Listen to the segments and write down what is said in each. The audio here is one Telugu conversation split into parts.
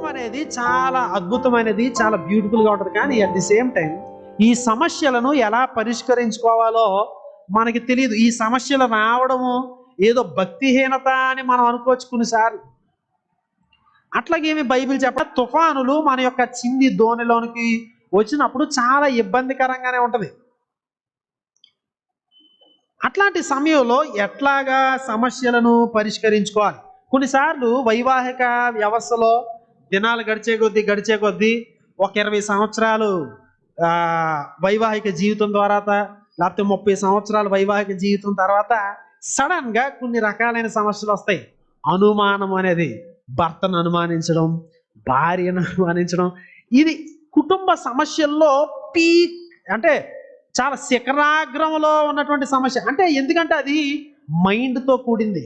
కుటుంబం అనేది చాలా అద్భుతమైనది చాలా బ్యూటిఫుల్గా ఉంటుంది. కానీ అట్ ది సేమ్ టైం ఈ సమస్యలను ఎలా పరిష్కరించుకోవాలో మనకి తెలియదు ఈ సమస్యలు రావడము ఏదో భక్తిహీనత అని మనం అనుకోవచ్చు కొన్నిసార్లు. అట్లాగేమి బైబిల్ చెప్ప తుఫానులు మన యొక్క చిన్ని దోణిలోనికి వచ్చినప్పుడు చాలా ఇబ్బందికరంగానే ఉంటుంది. అట్లాంటి సమయంలో ఎట్లాగా సమస్యలను పరిష్కరించుకోవాలి? కొన్నిసార్లు వైవాహిక వ్యవస్థలో దినాలు గడిచే కొద్దీ గడిచే కొద్దీ ఒక ఇరవై సంవత్సరాలు వైవాహిక జీవితం తర్వాత లేకపోతే ముప్పై సంవత్సరాల వైవాహిక జీవితం తర్వాత సడన్గా కొన్ని రకాలైన సమస్యలు వస్తాయి. అనుమానం అనేది భర్తను అనుమానించడం భార్యను అనుమానించడం ఇది కుటుంబ సమస్యల్లో పీక్ అంటే చాలా శిఖరాగ్రంలో ఉన్నటువంటి సమస్య. అంటే ఎందుకంటే అది మైండ్తో కూడింది.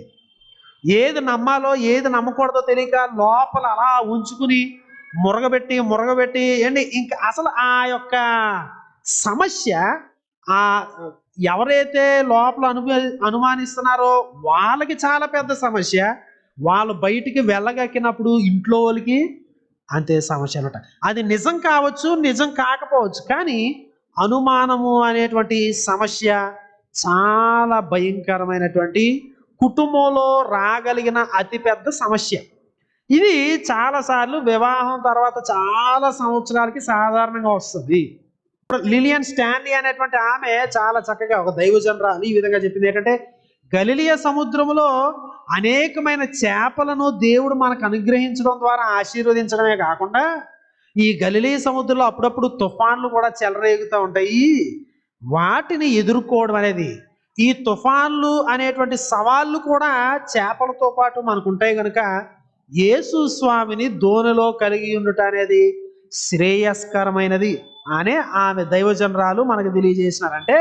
ఏది నమ్మాలో ఏది నమ్మకూడదో తెలియక లోపల అలా ఉంచుకుని మురగబెట్టి మురగబెట్టి ఏంటి? ఇంకా అసలు ఆ యొక్క సమస్య ఆ ఎవరైతే లోపల అను అనుమానిస్తున్నారో వాళ్ళకి చాలా పెద్ద సమస్య. వాళ్ళు బయటికి వెళ్ళగక్కినప్పుడు ఇంట్లో వాళ్ళకి అంతే సమస్య అనమాట. అది నిజం కావచ్చు నిజం కాకపోవచ్చు. కానీ అనుమానము అనేటువంటి సమస్య చాలా భయంకరమైనటువంటి కుటుంబంలో రాగలిగిన అతిపెద్ద సమస్య. ఇది చాలాసార్లు వివాహం తర్వాత చాలా సంవత్సరాలకి సాధారణంగా వస్తుంది. లిలియన్ స్టాన్లీ అనేటువంటి ఆమె చాలా చక్కగా ఒక దైవజనరాలు ఈ విధంగా చెప్పింది ఏంటంటే గలిలియ సముద్రములో అనేకమైన చేపలను దేవుడు మనకు అనుగ్రహించడం ద్వారా ఆశీర్వదించడమే కాకుండా ఈ గలిలీ సముద్రంలో అప్పుడప్పుడు తుఫాన్లు కూడా చెలరేగుతూ ఉంటాయి. వాటిని ఎదుర్కోవడం అనేది ఈ తుఫాన్లు అనేటువంటి సవాళ్ళు కూడా చేపలతో పాటు మనకు ఉంటాయి కనుక యేసు స్వామిని దోనిలో కలిగి ఉండుట అనేది శ్రేయస్కరమైనది అనే ఆమె దైవజనరాలు మనకు తెలియజేసినారంటే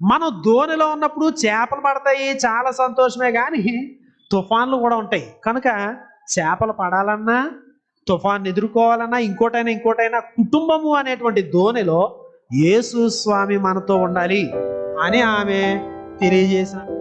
మనం దోనిలో ఉన్నప్పుడు చేపలు పడతాయి చాలా సంతోషమే కానీ తుఫాన్లు కూడా ఉంటాయి. కనుక చేపలు పడాలన్నా తుఫాన్ ఎదుర్కోవాలన్నా ఇంకోటైనా ఇంకోటైనా కుటుంబము అనేటువంటి దోనిలో యేసు స్వామి మనతో ఉండాలి. అని ఆమె తెలియజేశాను